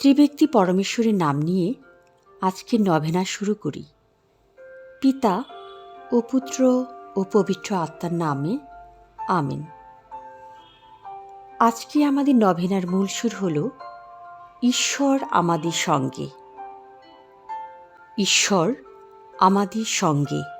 ত্রিব্যক্তি পরমেশ্বরের নাম নিয়ে আজকে নভেনা শুরু করি। পিতা ও পুত্র ও পবিত্র আত্মার নামে আমিন। আজকে আমাদের নভেনার মূল সুর হল, ঈশ্বর আমাদের সঙ্গে। ঈশ্বর আমাদের সঙ্গে।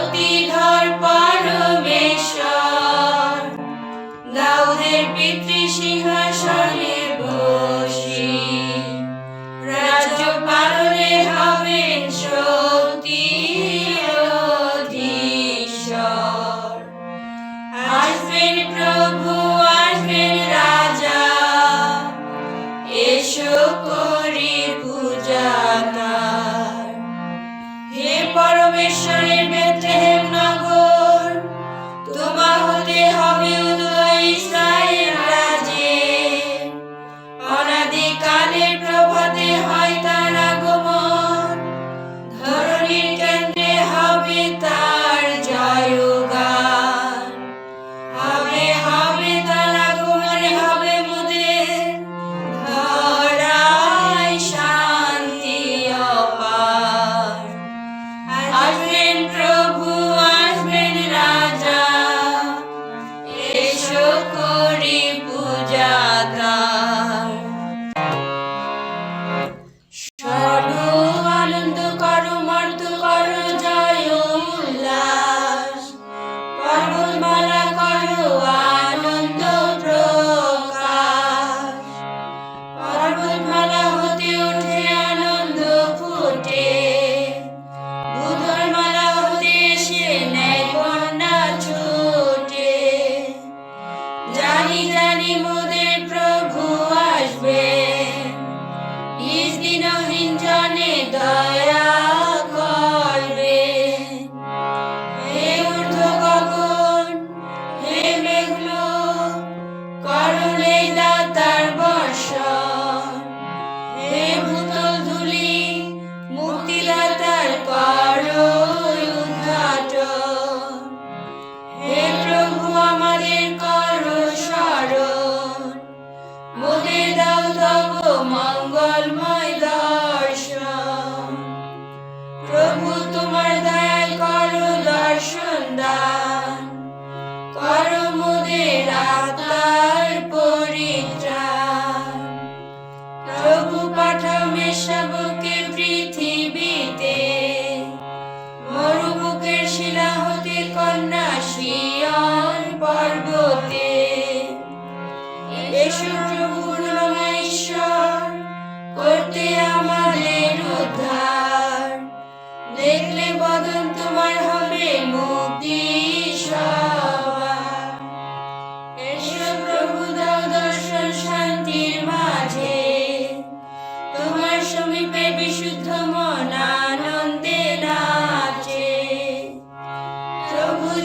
প্রতিঘার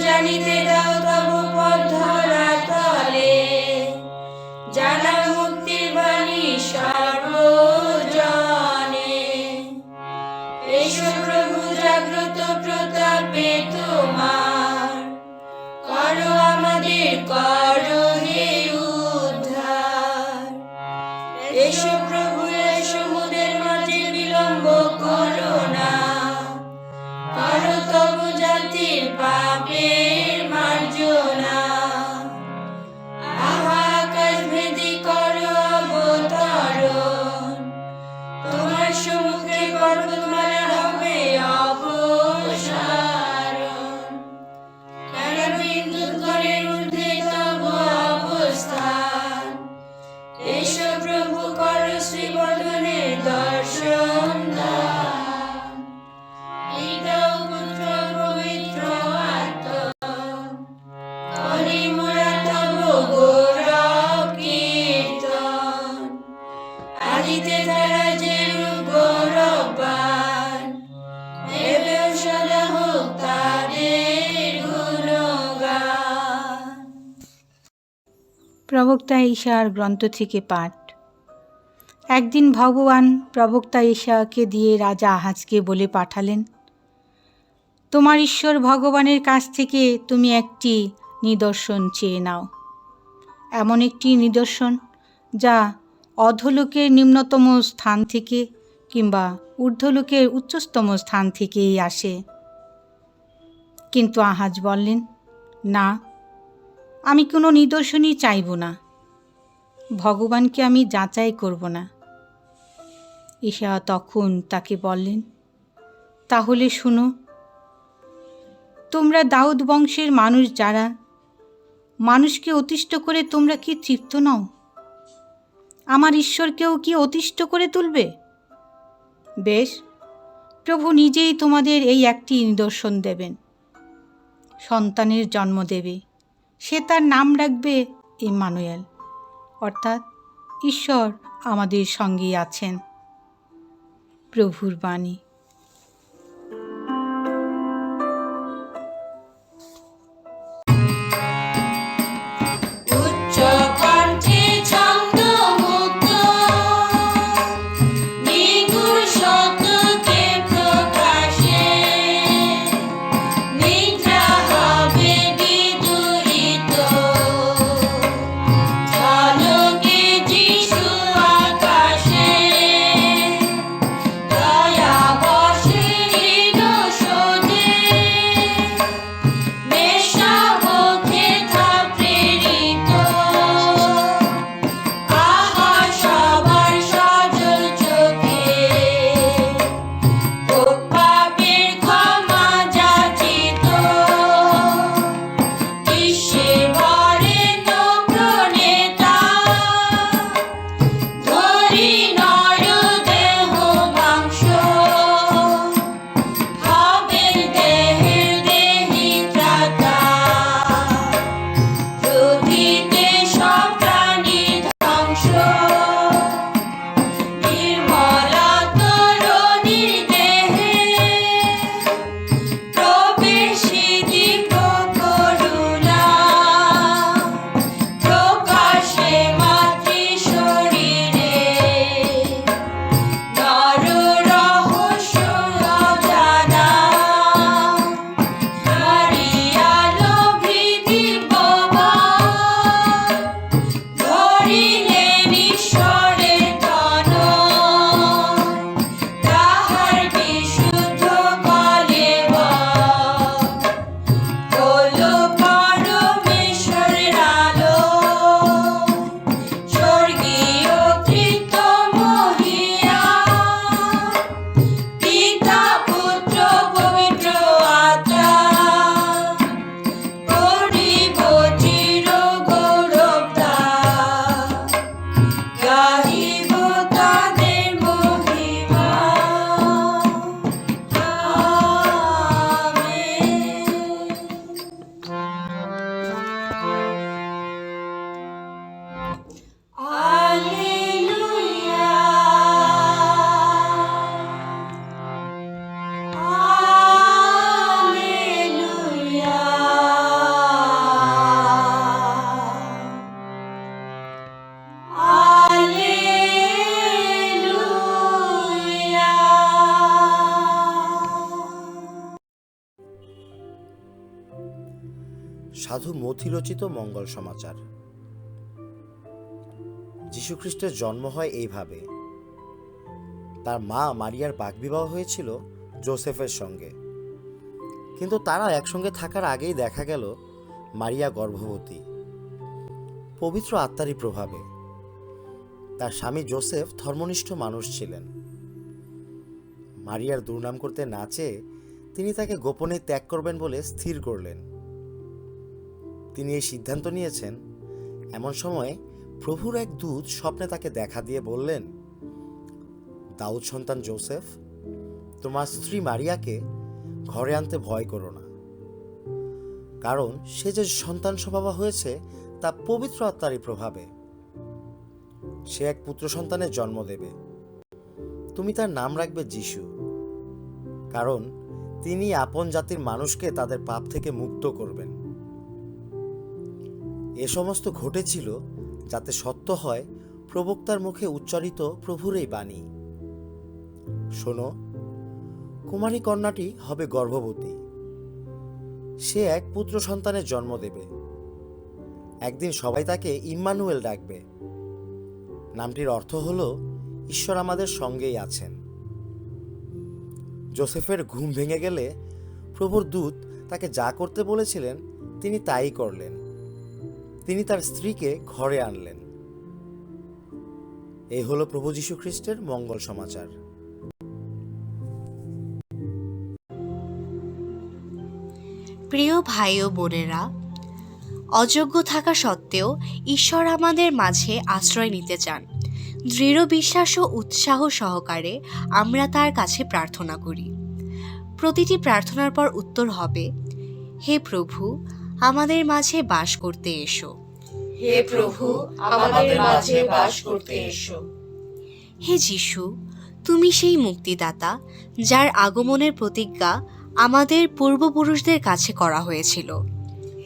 জানিতে দাও তব পথ তলে। জানা মুক্তির বাণী সর্বজনে। এসো প্রভু, জাগ্রত প্রতাপে তোমার। করো আমাদের করো প্রবক্তা ঈশার গ্রন্থ থেকে পাঠ। একদিন ভগবান প্রবক্তা ঈশাকে দিয়ে রাজা আহাজকে বলে পাঠালেন, তোমার ঈশ্বর ভগবানের কাছ থেকে তুমি একটি নিদর্শন চেয়ে নাও। এমন একটি নিদর্শন যা অধলোকের নিম্নতম স্থান থেকে কিংবা ঊর্ধ্বলোকের উচ্চতম স্থান থেকেই আসে। কিন্তু আহাজ বললেন, না আমি কোনো নিদর্শনই চাইব না। ভগবানকে আমি যাচাই করব না। ঈশা তখন তাকে বললেন, তাহলে শুনো, তোমরা দাউদ বংশের মানুষ যারা, মানুষকে অতিষ্ঠ করে তোমরা কি তৃপ্ত নও? আমার ঈশ্বরকেও কি অতিষ্ঠ করে তুলবে? বেশ, প্রভু নিজেই তোমাদের এই একটি নিদর্শন দেবেন। সন্তানের জন্ম দেবে। সে তার নাম রাখবে ইমানুয়েল। অর্থাৎ ঈশ্বর আমাদের সঙ্গেই আছেন। প্রভুর বাণী। সাধু মথি রচিত মঙ্গল সমাচার। যীশুখ্রিস্টের জন্ম হয় এইভাবে। তার মা মারিয়ার বাগবিবাহ হয়েছিল জোসেফের সঙ্গে। কিন্তু তারা একসঙ্গে থাকার আগেই দেখা গেল, মারিয়া গর্ভবতী। পবিত্র আত্মারই প্রভাবে। তার স্বামী জোসেফ ধর্মনিষ্ঠ মানুষ ছিলেন। মারিয়ার দুর্নাম করতে না চেয়ে তিনি তাকে গোপনে ত্যাগ করবেন বলে স্থির করলেন। তিনি এই সিদ্ধান্ত নিয়েছেন। এমন সময় প্রভুর এক দূত স্বপ্নে তাকে দেখা দিয়ে বললেন, দাউদ সন্তান জোসেফ, তোমার স্ত্রী মারিয়াকে ঘরে আনতে ভয় করো না। কারণ সে যে সন্তান স্বভাবা হয়েছে, তা পবিত্র আত্মারই প্রভাবে। সে এক পুত্র সন্তানের জন্ম দেবে। তুমি তার নাম রাখবে যিশু। কারণ তিনি আপন জাতির মানুষকে তাদের পাপ থেকে মুক্ত করবেন। এ সমস্ত ঘটেছিল যাতে সত্য হয় প্রবক্তার মুখে উচ্চারিত প্রভুর এই বাণী। শোনো, কুমারী কন্যাটি হবে গর্ভবতী। সে এক পুত্র সন্তানের জন্ম দেবে। একদিন সবাই তাকে ইম্মানুয়েল ডাকবে। নামটির অর্থ হল, ঈশ্বর আমাদের সঙ্গেই আছেন। জোসেফের ঘুম ভেঙে গেলে প্রভুর দূত তাকে যা করতে বলেছিলেন, তিনি তাই করলেন। তিনি তার স্ত্রীকে ঘরে আনলেন। এই হলো প্রভু যীশু খ্রিস্টের মঙ্গল সমাচার। প্রিয় ভাই ও বোনেরা, অযোগ্য থাকা সত্ত্বেও ঈশ্বর আমাদের মাঝে আশ্রয় নিতে চান। দৃঢ় বিশ্বাস ও উৎসাহ সহকারে আমরা তার কাছে প্রার্থনা করি। প্রতিটি প্রার্থনার পর উত্তর হবে, হে প্রভু আমাদের মাঝে বাস করতে এসো। হে প্রভু আমাদের মাঝে বাস করতে এসো। হে যিশু তুমি সেই মুক্তিদাতা যার আগমনের প্রতিজ্ঞা আমাদের পূর্বপুরুষদের কাছে করা হয়েছিল।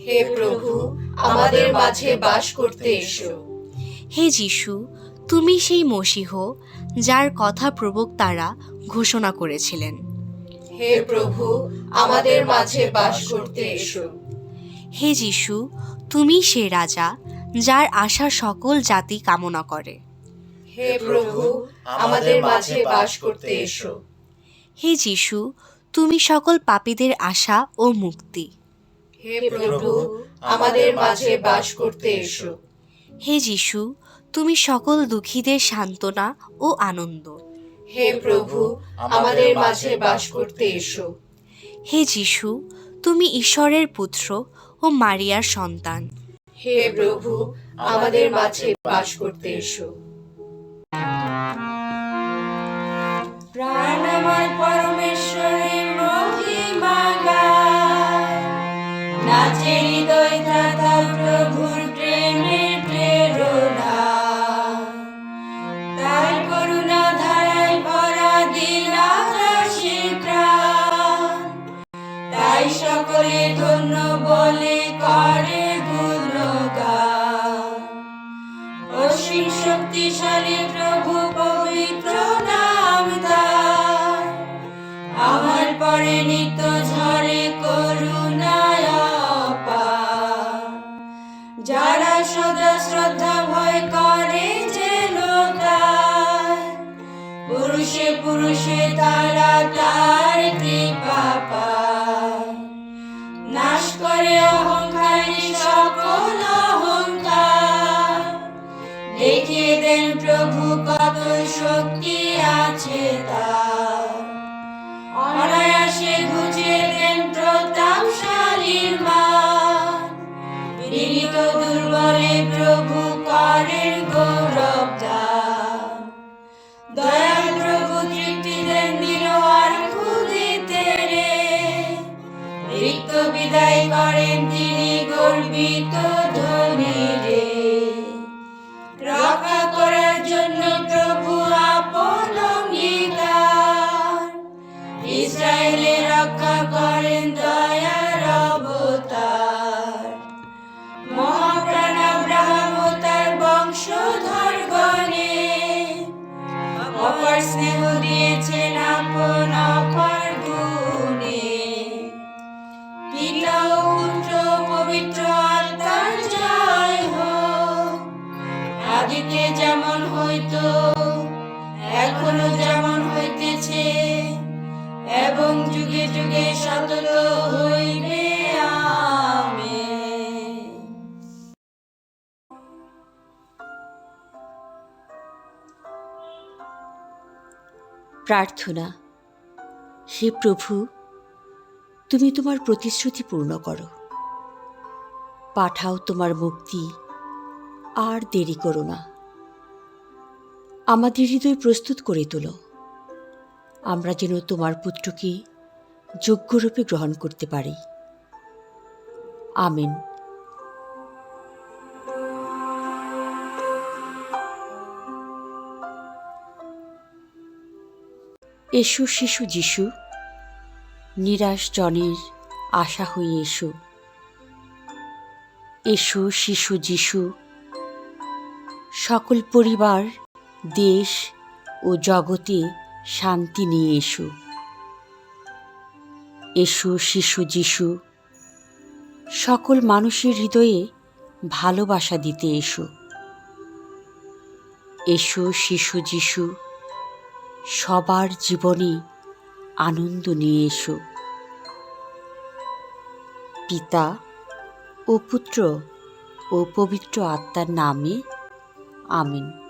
হে প্রভু আমাদের মাঝে বাস করতে এসো। হে যিশু তুমি সেই মসিহ যার কথা প্রবক্তারা ঘোষণা করেছিলেন। হে প্রভু আমাদের মাঝে বাস করতে এসো। হে যিশু তুমি সে রাজা যার আশা সকল জাতি কামনা করে। হে প্রভু আমাদের মাঝে বাস করতে এসো। হে যিশু তুমি সকল পাপীদের আশা ও মুক্তি। হে প্রভু আমাদের মাঝে বাস করতে এসো। হে যিশু তুমি সকল দুঃখীদের সান্ত্বনা ও আনন্দ। হে প্রভু আমাদের মাঝে বাস করতে এসো। হে যিশু তুমি ঈশ্বরের পুত্র ও মারিয়ার সন্তান। হে প্রভু আমাদের মাঝে বাস করতে এসো। প্রাণময় পরমেশ্বরের মহিমা গায়। নাচে হৃদয় শ্রদ্ধা ভয় করে যেন তার পুরুষে পুরুষে তারা তার কৃপা পায়। নাশ করে অহংকারী সকল অহংকার। দেখিয়ে দেন প্রভু কত শক্তি আছে তার। দুর্বলে প্রভু করেন এখনও যেমন হইতেছে, এবং যুগে যুগে সতত হইবে প্রার্থনা, হে প্রভু, তুমি তোমার প্রতিশ্রুতি পূর্ণ করো। পাঠাও তোমার মুক্তি, আর দেরি করো না। আমাদের হৃদয় প্রস্তুত করে তোলো। আমরা যেন তোমার পুত্রকে যোগ্যরূপে গ্রহণ করতে পারি। আমেন। এসো, শিশু যিশু, নিরাশ জনের আশা হয়ে এসো। এসো, শিশু যিশু, সকল পরিবার দেশ ও জগতে শান্তি নিয়ে এসো। এসো শিশু যিশু, সকল মানুষের হৃদয়ে ভালোবাসা দিতে এসো। এসো শিশু যিশু, সবার জীবনে আনন্দ নিয়ে এসো। পিতা ও পুত্র ও পবিত্র আত্মার নামে আমিন।